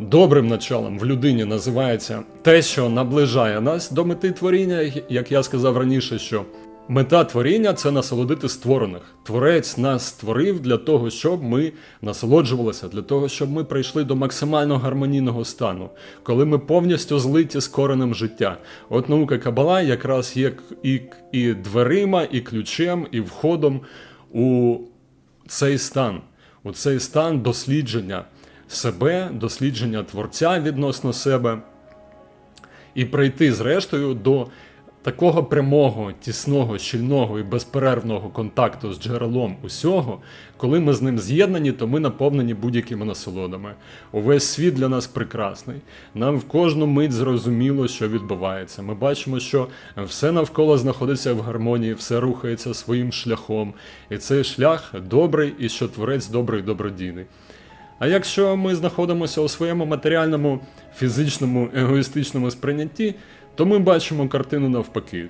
добрим началом в людині називається те, що наближає нас до мети творіння, як я сказав раніше, що мета творіння це насолодити створених. Творець нас створив для того, щоб ми насолоджувалися, для того, щоб ми прийшли до максимально гармонійного стану, коли ми повністю злиті з коренем життя. От наука Кабала якраз є і, і дверима, і ключем, і входом у цей стан, у цей стан дослідження себе, дослідження творця відносно себе, і прийти зрештою до такого прямого, тісного, щільного і безперервного контакту з джерелом усього, коли ми з ним з'єднані, то ми наповнені будь-якими насолодами. Увесь світ для нас прекрасний. Нам в кожну мить зрозуміло, що відбувається. Ми бачимо, що все навколо знаходиться в гармонії, все рухається своїм шляхом. І цей шлях добрий, і що творець добрий добродійний. А якщо ми знаходимося у своєму матеріальному, фізичному, егоїстичному сприйнятті, то ми бачимо картину навпаки.